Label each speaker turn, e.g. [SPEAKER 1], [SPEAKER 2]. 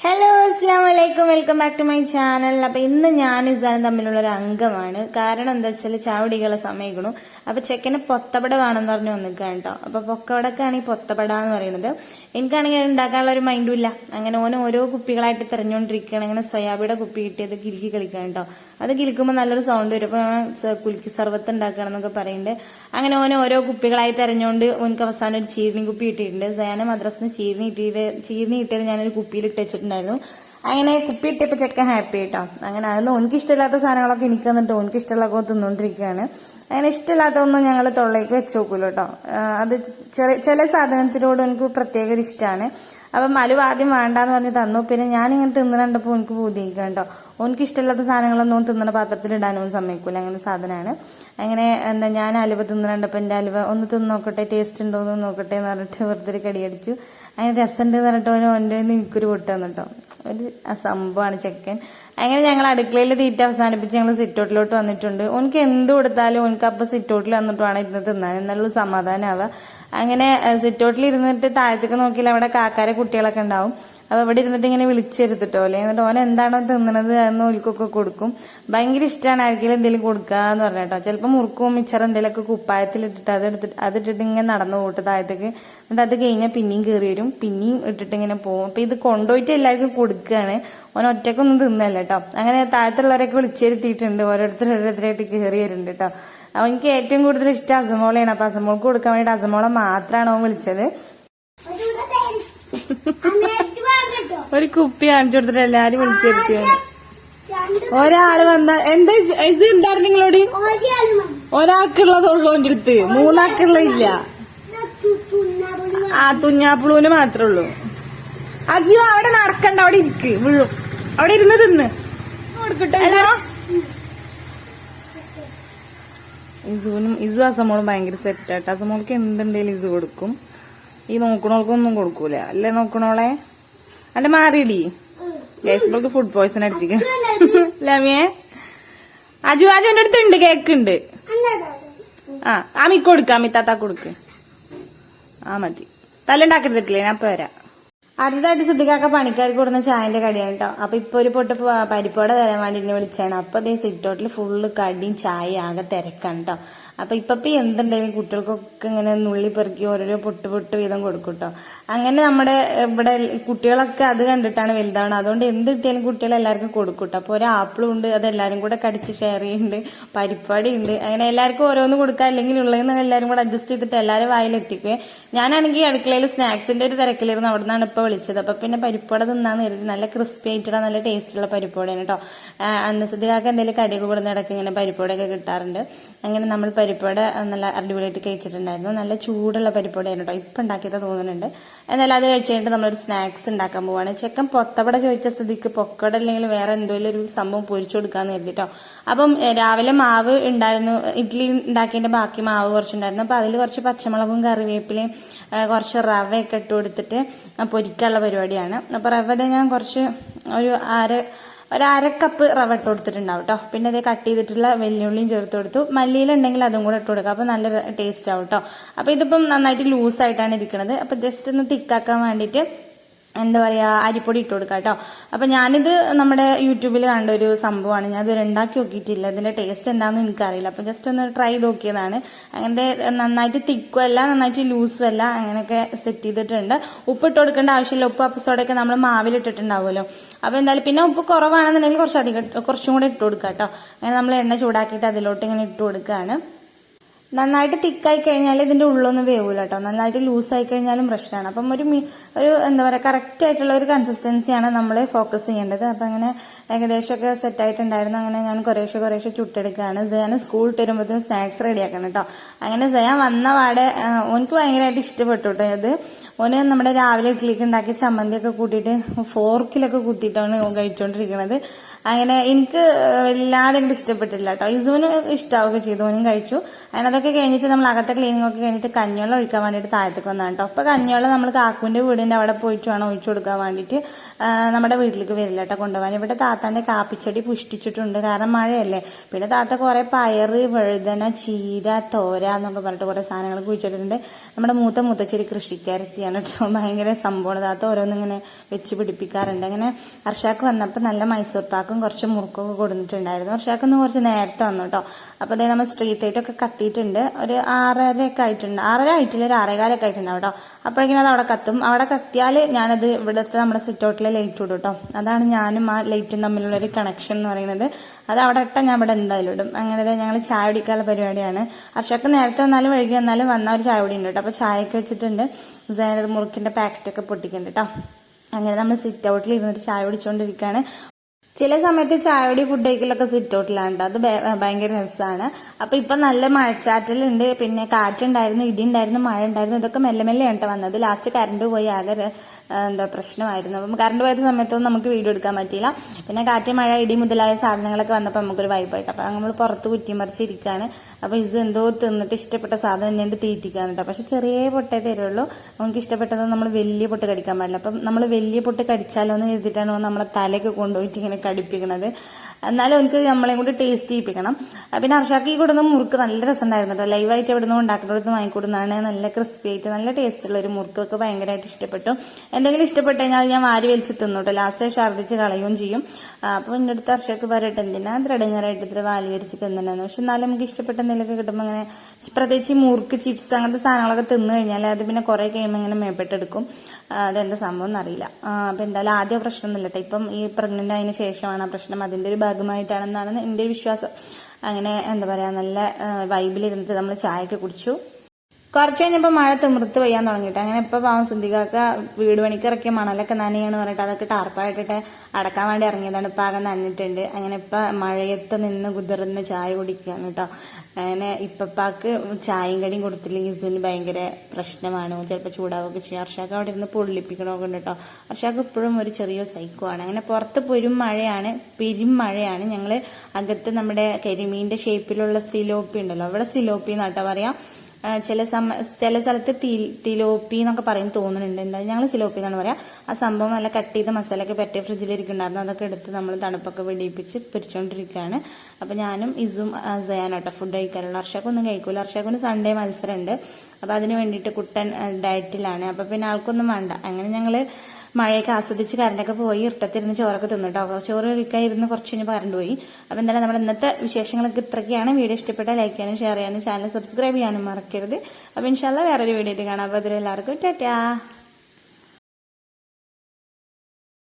[SPEAKER 1] Hello അസ്സാം വലൈക്കും welcome back to my channel അപ്പൊ ഇന്ന് ഞാൻ ഇസാനും തമ്മിലുള്ള ഒരു അംഗമാണ്. കാരണം എന്താ വെച്ചാൽ ചാവടികളെ സമയക്കണു അപ്പൊ ചെക്കന് പൊത്തപ്പട പറഞ്ഞ് വന്നിക്കാണ് കേട്ടോ. അപ്പൊ പൊക്കവടക്കാണ് ഈ പൊത്തപ്പട എന്ന് പറയുന്നത്. എനിക്കാണെങ്കിൽ ഉണ്ടാക്കാനുള്ള ഒരു മൈൻഡും ഇല്ല. അങ്ങനെ ഓന ഓരോ കുപ്പികളായിട്ട് തെരഞ്ഞുകൊണ്ടിരിക്കുകയാണ്. അങ്ങനെ സൊയാബിയുടെ കുപ്പി കിട്ടിയത് കിലുക്കി കളിക്കാൻ കേട്ടോ. അത് കിലുക്കുമ്പോൾ നല്ലൊരു സൗണ്ട് വരും. അപ്പൊ കുലുക്കി സർവത്ത് ഉണ്ടാക്കണം എന്നൊക്കെ പറയുന്നുണ്ട്. അങ്ങനെ ഓന ഓരോ കുപ്പികളായി തെരഞ്ഞുകൊണ്ട് ഓനക്ക് അവസാനം ഒരു ചീരിനി കുപ്പി കിട്ടിയിട്ടുണ്ട്. സയാന മദ്രസിന് ചീരിനി കിട്ടിയിട്ട് ചീരിനി കിട്ടിയത് ഞാനൊരു കുപ്പിയിൽ ഇട്ട് വെച്ചിട്ടുണ്ടായിരുന്നു അങ്ങനെ കുപ്പി ഇട്ടപ്പോൾ ചെക്കൻ ഹാപ്പി കേട്ടോ അങ്ങനെ അതൊന്നും എനിക്ക് ഇഷ്ടമില്ലാത്ത സാധനങ്ങളൊക്കെ എനിക്ക് വന്നിട്ട് എനിക്ക് ഇഷ്ടമുള്ളതൊക്കെ തിന്നുകൊണ്ടിരിക്കുകയാണ് അങ്ങനെ ഇഷ്ടമില്ലാത്തതൊന്നും ഞങ്ങൾ തൊള്ളേക്ക് വെച്ച് നോക്കൂല കേട്ടോ. അത് ചെറിയ ചില സാധനത്തിനോട് എനിക്ക് പ്രത്യേക ഒരു ഇഷ്ടമാണ് അപ്പം മലു ആദ്യം വേണ്ടാന്ന് പറഞ്ഞ് തന്നു. പിന്നെ ഞാനിങ്ങനെ തിന്നു കണ്ടപ്പോൾ എനിക്ക് ബോധിക്കുക കേട്ടോ. ഓനക്ക് ഇഷ്ടമില്ലാത്ത സാധനങ്ങളൊന്നും തിന്നണ പാത്രത്തിൽ ഇടാനൊന്നും സമ്മതിക്കൂല. അങ്ങനെ സാധനമാണ് അങ്ങനെ എന്താ ഞാൻ അലുവ തിന്നു കണ്ടപ്പോൾ എന്റെ അലുവ ഒന്ന് തിന്ന് നോക്കട്ടെ ടേസ്റ്റ് ഉണ്ടോ എന്ന് നോക്കട്ടെ എന്ന് പറഞ്ഞിട്ട് വെറുതെ ഒരു കടിയടിച്ചു. അങ്ങനെ രസമുണ്ട് എന്ന് പറഞ്ഞിട്ട് ഓന് ഓന്റെ എനിക്കൊരു പൊട്ട് തന്നിട്ടോ ഒരു സംഭവമാണ് ചെക്കൻ. അങ്ങനെ ഞങ്ങൾ അടുക്കളയിൽ തീറ്റ അവസാനിപ്പിച്ച് ഞങ്ങൾ സിറ്റൗട്ടിലോട്ട് വന്നിട്ടുണ്ട്. ഓനക്ക് എന്ത് കൊടുത്താലും ഓനക്ക് അപ്പം സിറ്റൗട്ടിൽ വന്നിട്ട് വേണം ഇരുന്ന് തിന്നാൻ. എന്നുള്ള സമാധാനമാവുക അങ്ങനെ സിറ്റൗട്ടിൽ ഇരുന്നിട്ട് താഴത്തേക്ക് നോക്കിയാൽ അവിടെ കാക്കാരെ കുട്ടികളൊക്കെ ഉണ്ടാവും. അപ്പൊ ഇവിടെ ഇരുന്നിട്ട് ഇങ്ങനെ വിളിച്ചെടുത്തിട്ടോ അല്ലെ? എന്നിട്ട് ഓൻ എന്താണോ തിന്നണത് എന്ന് ഒലിക്കൊക്കെ കൊടുക്കും. ഭയങ്കര ഇഷ്ടമാണ് ആർക്കെങ്കിലും എന്തെങ്കിലും കൊടുക്കുക എന്ന് പറഞ്ഞേട്ടോ. ചിലപ്പോൾ മുറുക്കും മിച്ചർ കുപ്പായത്തിൽ ഇട്ടിട്ട് അത് എടുത്തിട്ട് അതിട്ടിട്ട് ഇങ്ങനെ നടന്നു പോട്ട് താഴത്തേക്ക്. എന്നിട്ട് അത് കഴിഞ്ഞാൽ പിന്നെയും കയറി വരും. പിന്നെയും ഇട്ടിട്ട് ഇങ്ങനെ പോകും. അപ്പൊ ഇത് കൊണ്ടുപോയിട്ട് എല്ലാവർക്കും കൊടുക്കുകയാണ് ഓൻ ഒറ്റക്കൊന്നും തിന്നല്ല അങ്ങനെ താഴത്തുള്ളവരൊക്കെ വിളിച്ചിരുത്തിയിട്ടുണ്ട്. ഓരോരുത്തർ ഓരോരുത്തരായിട്ട് കയറി വരുന്നുണ്ട് കേട്ടോ. അപ്പൊ എനിക്ക് ഏറ്റവും കൂടുതൽ ഇഷ്ടം അസമോളയാണ്. അപ്പൊ അസമോൾക്ക് കൊടുക്കാൻ വേണ്ടി അസമോള മാത്രമാണ് അവൻ വിളിച്ചത്. ഒരു കുപ്പി കാണിച്ചു കൊടുത്തിട്ട് എല്ലാരും വിളിച്ചിരുത്തി ഒരാൾ വന്ന എന്താ ഇത്? ഇത് എന്താണ് നിങ്ങളോട്? ഒരാൾക്കുള്ളതുള്ളൂ എന്റെ അടുത്ത്. മൂന്നാൾക്കുള്ള ഇല്ല ആ തുഞ്ഞാപ്പുളൂന് മാത്രമേ ഉള്ളൂ. അജിയോ അവിടെ നടക്കണ്ട. അവിടെ ഇരിക്ക്. വീഴും അവിടെ ഇരുന്ന് തിന്ന്. കൊടുക്കട്ടെ ഇസുവിനും ഇസു അസമോളും ഭയങ്കര സെറ്റായിട്ട് അസമോൾക്ക് എന്തുണ്ടെങ്കിലും ഇസു കൊടുക്കും. ഈ നോക്കണോൾക്കൊന്നും കൊടുക്കൂല. അല്ലേ നോക്കണോളെ? അല്ലെ മാറിയിടി ലേസ്ബോൾക്ക് ഫുഡ് പോയ്സൺ അടിച്ചിരിക്കും ലമിയെ അജു അജു എന്റെ അടുത്ത് ഉണ്ട് കേക്ക് ഉണ്ട്. ആ അമിക്ക് കൊടുക്ക അമിത്താത്ത കൊടുക്ക്. ആ മതി. തല്ലുണ്ടാക്കരുതിട്ടില്ലേ ഞാൻ ഇപ്പൊ വരാം. അടുത്തതായിട്ട് സിദ്ധികാക്ക പണിക്കാർക്ക് കൊടുക്കുന്ന ചായന്റെ കടിയാണ് കേട്ടോ അപ്പൊ ഇപ്പൊ ഒരു പൊട്ട് പരിപ്പോടെ തരാൻ വേണ്ടി എന്നെ വിളിച്ചാണ്. അപ്പൊ അതേ സിറ്റോട്ടിൽ ഫുള്ള് കടിയും ചായ ആകെ തിരക്കാണ് കേട്ടോ അപ്പൊ ഇപ്പൊ എന്തുണ്ടെങ്കിലും കുട്ടികൾക്കൊക്കെ ഇങ്ങനെ നുള്ളി പെറുക്കി ഓരോരോ പൊട്ട് പൊട്ട് വീതം കൊടുക്കും അങ്ങനെ നമ്മുടെ ഇവിടെ കുട്ടികളൊക്കെ അത് കണ്ടിട്ടാണ് വലുതാണ്. അതുകൊണ്ട് എന്ത് കിട്ടിയാലും കുട്ടികൾ എല്ലാവർക്കും കൊടുക്കും അപ്പൊ ഒരു ആപ്പിളും ഉണ്ട് അത് എല്ലാവരും കൂടെ കടിച്ച് ഷെയർ ചെയ്യുന്നുണ്ട് പരിപ്പാടി ഉണ്ട്. അങ്ങനെ എല്ലാവർക്കും ഓരോന്ന് കൊടുക്കുക അല്ലെങ്കിൽ ഉള്ളതെന്ന് എല്ലാവരും കൂടെ അഡ്ജസ്റ്റ് ചെയ്തിട്ട് എല്ലാവരും വായിലെത്തിക്കുകയും ഞാനാണെങ്കിൽ അടുക്കളയിൽ സ്നാക്സിന്റെ ഒരു തിരക്കിലിരുന്ന് അവിടെ നിന്നാണ് ഇപ്പൊ വിളിച്ചത്. അപ്പൊ പിന്നെ പരിപ്പോട തിന്നാന്ന് കരുതി. നല്ല ക്രിസ്പി ആയിട്ടുള്ള നല്ല ടേസ്റ്റുള്ള പരിപ്പോടയാണ് കേട്ടോ അന്നസതികൾക്ക് എന്തെങ്കിലും കടിയൊക്കെ ഇടയ്ക്ക് ഇങ്ങനെ പരിപ്പോടൊക്കെ കിട്ടാറുണ്ട്. അങ്ങനെ നമ്മൾ പരിപ്പോട നല്ല അടിപൊളിയായിട്ട് കഴിച്ചിട്ടുണ്ടായിരുന്നു. നല്ല ചൂടുള്ള പരിപ്പോടെയാണ് കേട്ടോ ഇപ്പൊ ഉണ്ടാക്കിയത് തോന്നുന്നുണ്ട്. എന്നാലും അത് കഴിച്ച് കഴിഞ്ഞിട്ട് നമ്മളൊരു സ്നാക്സ് ഉണ്ടാക്കാൻ പോവാണ്. ചെക്കൻ പൊത്തവട ചോദിച്ച സ്ഥിതിക്ക് പൊക്കട അല്ലെങ്കിൽ വേറെ എന്തെങ്കിലും ഒരു സംഭവം പൊരിച്ചു കൊടുക്കാന്ന് കരുതിട്ടോ അപ്പം രാവിലെ മാവ് ഉണ്ടായിരുന്നു ഇഡ്ഡലി ഉണ്ടാക്കിയതിന്റെ ബാക്കി മാവ് കുറച്ചുണ്ടായിരുന്നു. അപ്പൊ അതിൽ കുറച്ച് പച്ചമുളകും കറിവേപ്പിലയും കുറച്ച് റവയൊക്കെ ഇട്ട് കൊടുത്തിട്ട് പൊരിക്കാനുള്ള പരിപാടിയാണ്. അപ്പൊ റവ ഞാൻ കുറച്ച് ഒരു അര ഒരു അര കപ്പ് റവ ഇട്ട് കൊടുത്തിട്ടുണ്ടാവും കേട്ടോ പിന്നെ ഇത് കട്ട് ചെയ്തിട്ടുള്ള വെല്ലുള്ളിയും ചേർത്ത് കൊടുത്തു. മല്ലിയിലുണ്ടെങ്കിൽ അതും കൂടെ ഇട്ട് കൊടുക്കുക അപ്പൊ നല്ല ടേസ്റ്റ് ആവും കേട്ടോ അപ്പൊ ഇതിപ്പം നന്നായിട്ട് ലൂസ് ആയിട്ടാണ് ഇരിക്കുന്നത് അപ്പൊ ജസ്റ്റ് ഒന്ന് തിക്കാക്കാൻ വേണ്ടിയിട്ട് എന്താ പറയാ അരിപ്പൊടി ഇട്ട് കൊടുക്കാം കേട്ടോ അപ്പൊ ഞാനിത് നമ്മുടെ യൂട്യൂബിൽ കണ്ട ഒരു സംഭവമാണ്. ഞാൻ ഇത് ഉണ്ടാക്കി നോക്കിയിട്ടില്ല. ഇതിന്റെ ടേസ്റ്റ് എന്താണെന്ന് എനിക്കറിയില്ല. അപ്പൊ ജസ്റ്റ് ഒന്ന് ട്രൈ നോക്കിയതാണ്. അങ്ങനെ നന്നായിട്ട് തിക്കും അല്ല നന്നായിട്ട് ലൂസും അല്ല അങ്ങനെയൊക്കെ സെറ്റ് ചെയ്തിട്ടുണ്ട്. ഉപ്പ് ഇട്ട് കൊടുക്കേണ്ട ആവശ്യമില്ല. ഉപ്പ് അപ്പസോടൊക്കെ നമ്മൾ മാവിൽ ഇട്ടിട്ടുണ്ടാവുമല്ലോ. അപ്പൊ എന്തായാലും പിന്നെ ഉപ്പ് കുറവാണെന്നുണ്ടെങ്കിൽ കുറച്ചധികം കുറച്ചും കൂടെ ഇട്ട് കൊടുക്കാം കേട്ടോ അങ്ങനെ നമ്മൾ എണ്ണ ചൂടാക്കിയിട്ട് അതിലോട്ട് ഇങ്ങനെ ഇട്ട് കൊടുക്കുകയാണ് നന്നായിട്ട് തിക്കായി കഴിഞ്ഞാൽ ഇതിന്റെ ഉള്ളൊന്നും വേവൂല കേട്ടോ നന്നായിട്ട് ലൂസ് ആയി കഴിഞ്ഞാലും പ്രശ്നമാണ് അപ്പം ഒരു ഒരു എന്താ പറയുക കറക്റ്റ് ആയിട്ടുള്ള ഒരു കൺസിസ്റ്റൻസിയാണ് നമ്മൾ ഫോക്കസ് ചെയ്യേണ്ടത്. അപ്പം അങ്ങനെ ഏകദേശം ഒക്കെ സെറ്റ് ആയിട്ടുണ്ടായിരുന്നു. അങ്ങനെ ഞാൻ കുറേശ്ശെ കുറേശ്ശെ ചുട്ടെടുക്കുകയാണ് ഞാൻ സ്കൂൾ ഇട്ട് വരുമ്പോഴത്തേക്കും സ്നാക്സ് റെഡിയാക്കണം കേട്ടോ അങ്ങനെ ജയാൻ വന്ന പാടെ എനിക്ക് ഭയങ്കരമായിട്ട് ഇഷ്ടപ്പെട്ടു കേട്ടോ ഇത്. ഓന് നമ്മുടെ രാവിലെ ഇഡ്ഡലിക്ക് ഉണ്ടാക്കിയ ചമ്മന്തിയൊക്കെ കൂട്ടിയിട്ട് ഫോർക്കിലൊക്കെ കുത്തിയിട്ടാണ് കഴിച്ചുകൊണ്ടിരിക്കുന്നത് അങ്ങനെ എനിക്ക് വല്ലാതെ എനിക്ക് ഇഷ്ടപ്പെട്ടില്ല കേട്ടോ ഇസുവിന് ഇഷ്ടാവുകയൊക്കെ ചെയ്തു ഓനും കഴിച്ചു. അങ്ങനെ അതൊക്കെ കഴിഞ്ഞിട്ട് നമ്മൾ അകത്തെ ക്ലീനിങ് ഒക്കെ കഴിഞ്ഞിട്ട് കഞ്ഞിവെള്ളം ഒഴിക്കാൻ വേണ്ടിയിട്ട് താഴത്തേക്ക് വന്നാണ് കേട്ടോ അപ്പൊ കഞ്ഞിവെള്ളം നമ്മൾ കാക്കുവിന്റെ വീടിന്റെ അവിടെ പോയിട്ട് വേണം ഒഴിച്ചു കൊടുക്കാൻ വേണ്ടിയിട്ട് നമ്മുടെ വീട്ടിലേക്ക് വരില്ല കേട്ടോ കൊണ്ടുപോകാൻ. ഇവിടെ താത്താന്റെ കാപ്പിച്ചെടി പുഷ്ടിച്ചിട്ടുണ്ട് കാരണം മഴയല്ലേ. പിന്നെ താത്ത കുറെ പയറ് വഴുതന ചീര തോര എന്നൊക്കെ പറഞ്ഞിട്ട് കുറെ സാധനങ്ങൾ കുഴിച്ചിട്ടുണ്ട് നമ്മുടെ മൂത്ത മൂത്തച്ചേരി കൃഷിക്കാരത്തിയാണ്. പൊട്ടിക്കാൻ കേട്ടോ ഭയങ്കര സംഭവമാണ്. താത്ത ഓരോന്നിങ്ങനെ വെച്ച് പിടിപ്പിക്കാറുണ്ട്. അങ്ങനെ ഹർഷാക്ക് വന്നപ്പോൾ നല്ല മൈസൂർ പാക്കും കുറച്ച് മുറുക്കൊക്കെ കൊടുത്തിട്ടുണ്ടായിരുന്നു. ഹർഷാക്ക് ഒന്ന് കുറച്ച് നേരത്തെ വന്നു കേട്ടോ അപ്പോൾ അതേ നമ്മൾ സ്ട്രീറ്റ് ലൈറ്റ് ഒക്കെ കത്തിയിട്ടുണ്ട്. ഒരു ആറര ഒക്കെ ആയിട്ടുണ്ട്. ആറര ആയിട്ടില്ല ഒരു ആറേകാലൊക്കെ ആയിട്ടുണ്ടാവും കേട്ടോ അപ്പോഴേക്കും അത് അവിടെ കത്തും. അവിടെ കത്തിയാൽ ഞാനത് ഇവിടുത്തെ നമ്മുടെ സിറ്റ് ഔട്ടിലെ ലൈറ്റ് ഇടും കേട്ടോ അതാണ് ഞാനും ആ ലൈറ്റും തമ്മിലുള്ള ഒരു കണക്ഷൻ എന്ന് പറയുന്നത്. അത് അവിടെ ഇട്ടാൽ ഞാൻ ഇവിടെ എന്തായാലും ഇടും. അങ്ങനെ ഞങ്ങൾ ചായ കുടിക്കാനുള്ള പരിപാടിയാണ്. അർഷക്ക് നേരത്തെ വന്നാലും വഴുകി വന്നാലും വന്ന ഒരു ചായ കുടി ഉണ്ട് കേട്ടോ. അപ്പോൾ ചായയൊക്കെ വെച്ചിട്ടുണ്ട്. സൈനത് മുറുക്കിന്റെ പാക്കറ്റൊക്കെ പൊട്ടിക്കുന്നുണ്ട് കേട്ടോ. അങ്ങനെ നമ്മൾ സിറ്റ് ഔട്ടിൽ ഇരുന്നിട്ട് ചായ കുടിച്ചുകൊണ്ടിരിക്കുകയാണ് ചില സമയത്ത് ചായയുടെ ഫുഡ് കഴിക്കലൊക്കെ സിറ്റ് ഔട്ടിലാണ് അത് ഭയ- ഭയങ്കര രസമാണ് അപ്പൊ ഇപ്പൊ നല്ല മഴച്ചാറ്റലുണ്ട്. പിന്നെ കാറ്റുണ്ടായിരുന്നു ഇടി ഉണ്ടായിരുന്നു മഴ ഉണ്ടായിരുന്നു ഇതൊക്കെ മെല്ലെ മെല്ലെ കേട്ടോ വന്നത്. ലാസ്റ്റ് കറണ്ട് പോയി ആകെ എന്താ പ്രശ്നമായിരുന്നു. അപ്പം കറണ്ട് പോയത് സമയത്തൊന്നും നമുക്ക് വീഡിയോ എടുക്കാൻ പറ്റിയില്ല. പിന്നെ കാറ്റ് മഴ ഇടി മുതലായ സാധനങ്ങളൊക്കെ വന്നപ്പോൾ നമുക്കൊരു വൈബായിട്ട് അപ്പം നമ്മൾ പുറത്ത് കുറ്റിമറിച്ചിരിക്കുകയാണ് അപ്പോൾ ഇത് എന്തോ തിന്നിട്ട് ഇഷ്ടപ്പെട്ട സാധനം എന്നെ കേട്ടോ പക്ഷെ ചെറിയ പൊട്ടേ തരുള്ളൂ. നമുക്ക് ഇഷ്ടപ്പെട്ടത് നമ്മൾ വലിയ പൊട്ട് കടിക്കാൻ പാടില്ല. അപ്പം നമ്മൾ വലിയ പൊട്ട് കടിച്ചാലോ എന്ന് കരുതിയിട്ടാണ് നമ്മളെ തലയൊക്കെ കൊണ്ടുപോയിട്ട് ഇങ്ങനെ കടിപ്പിക്കണത്. എന്നാലും എനിക്ക് നമ്മളെയും കൂടി ടേസ്റ്റ് ചെയ്യിപ്പിക്കണം. പിന്നെ അർഷാക്ക് കൊടുന്ന മുറുക്ക് നല്ല രസമുണ്ടായിരുന്നു കേട്ടോ. ലൈവായിട്ട് എവിടെ നിന്ന് ഉണ്ടാക്കുന്നിടത്ത് വാങ്ങിക്കൊടുന്നതാണ്. നല്ല ക്രിസ്പി ആയിട്ട് നല്ല ടേസ്റ്റ് ഉള്ള ഒരു മുറുക്കൊക്കെ ഭയങ്കരമായിട്ട് ഇഷ്ടപ്പെട്ടു. എന്തെങ്കിലും ഇഷ്ടപ്പെട്ടു കഴിഞ്ഞാൽ ഞാൻ വാരി വലിച്ച് തിന്നു കേട്ടോ. ലാസ്റ്റ് ഛർദ്ദിച്ച് കളയുകയും ചെയ്യും. അപ്പോൾ അപ്പൊ എന്റെ അടുത്ത് അർഷക്ക് പറയട്ടെ എന്തിനാ ദൃഢങ്ങരായിട്ട് ഇത്ര വാലി വലിച്ച് തിന്നണെന്ന്? പക്ഷെ എന്നാലും നമുക്ക് ഇഷ്ടപ്പെട്ട എന്തെങ്കിലുമൊക്കെ കിട്ടുമ്പോൾ അങ്ങനെ പ്രത്യേകിച്ച് മുറുക്ക് ചിപ്സ് അങ്ങനത്തെ സാധനങ്ങളൊക്കെ തിന്നു കഴിഞ്ഞാൽ അത് പിന്നെ കുറെ കഴിയുമ്പോൾ ഇങ്ങനെ മേപ്പെട്ടെടുക്കും. അതെന്താ സംഭവം എന്നറിയില്ല. അപ്പൊ എന്തായാലും ആദ്യ പ്രശ്നമൊന്നുമില്ല കേട്ടോ. ഇപ്പം ഈ പ്രഗ്നന്റ് ആയതിനു ശേഷമാണ് ആ പ്രശ്നം. അതിന്റെ ഒരു ഭാഗമായിട്ടാണെന്നാണ് എന്റെ വിശ്വാസം. അങ്ങനെ എന്താ പറയാ നല്ല വൈബിലിരുന്നിട്ട് നമ്മൾ ചായയൊക്കെ കുടിച്ചു. കുറച്ച് കഴിഞ്ഞപ്പോൾ മഴ തിമിർത്ത് പെയ്യാൻ തുടങ്ങിയിട്ട്. അങ്ങനെ ഇപ്പൊ പാവം സിന്ധികൾക്ക് വീട് പണിക്ക് ഇറക്കിയ മണലൊക്കെ നനയാണ് പറഞ്ഞിട്ട് അതൊക്കെ ടാർപ്പായിട്ടിട്ട് അടക്കാൻ വേണ്ടി ഇറങ്ങിയതാണ്. ഇപ്പൊ ആകെ നനഞ്ഞിട്ടുണ്ട്. അങ്ങനെ ഇപ്പൊ മഴയത്ത് നിന്ന് കുതിർന്ന് ചായ കുടിക്കുകയാണ് കേട്ടോ. അങ്ങനെ ഇപ്പപ്പാക്ക് ചായയും കടിയും കൊടുത്തില്ലെങ്കിൽ ഇസുവിന് ഭയങ്കര പ്രശ്നമാണ്. ചിലപ്പോൾ ചൂടാവുകയൊക്കെ ചെയ്യും. ഹർഷാക്ക് അവിടെ ഇരുന്ന് പൊള്ളിപ്പിക്കണമൊക്കെ ഉണ്ട് കേട്ടോ. ഹർഷാക്ക് ഇപ്പോഴും ഒരു ചെറിയ സൈക്കോ ആണ് അങ്ങനെ പുറത്ത് പെരും മഴയാണ്. പെരും മഴയാണ്. ഞങ്ങൾ അകത്ത് നമ്മുടെ കരിമീന്റെ ഷേപ്പിലുള്ള സിലോപ്പി ഉണ്ടല്ലോ. അവിടെ സിലോപ്പി എന്നാട്ടോ പറയാം. ചില സമ ചില സ്ഥലത്ത് തി- തിലോപ്പി എന്നൊക്കെ പറയും തോന്നുന്നുണ്ട്. എന്തായാലും ഞങ്ങൾ സിലോപ്പി എന്നാണ് പറയാം. ആ സംഭവം നല്ല കട്ട് ചെയ്ത മസാലയൊക്കെ പറ്റിയ ഫ്രിഡ്ജിലിരിക്കുന്നുണ്ടായിരുന്നു. അതൊക്കെ എടുത്ത് നമ്മൾ തണുപ്പൊക്കെ വെടിയിപ്പിച്ച് പൊരിച്ചുകൊണ്ടിരിക്കുകയാണ് അപ്പൊ ഞാനും ഇസും സയാനോട്ടോ ഫുഡ് കഴിക്കാറുള്ളൂ. അർഷക്കൊന്നും കഴിക്കൂല. അർഷക്കൊന്ന് സൺഡേ മത്സരമുണ്ട്. അപ്പൊ അതിന് വേണ്ടിയിട്ട് കുട്ടൻ ഡയറ്റിലാണ് അപ്പൊ പിന്നെ ആൾക്കൊന്നും വേണ്ട. അങ്ങനെ ഞങ്ങൾ മഴയൊക്കെ ആസ്വദിച്ച് കറണ്ടൊക്കെ പോയി ഇട്ടത്തിരുന്ന് ചോറൊക്കെ തിന്നിട്ടോ കേട്ടോ ചോറ് കഴിക്കാൻ ഇരുന്ന് കുറച്ച് കഴിഞ്ഞ് കറണ്ട് പോയി. അപ്പൊ എന്തായാലും നമ്മുടെ ഇന്നത്തെ വിശേഷങ്ങളൊക്കെ ഇത്രയൊക്കെയാണ്. വീഡിയോ ഇഷ്ടപ്പെട്ടാൽ ലൈക്ക് ചെയ്യാനും ഷെയർ ചെയ്യാനും ചാനൽ സബ്സ്ക്രൈബ് ചെയ്യാനും മറക്കരുത്. അപ്പൊ ഇൻഷാല്ല വേറൊരു വീഡിയോ കാണാം. അപ്പോൾ അതിലെല്ലാവർക്കും ടാറ്റാ.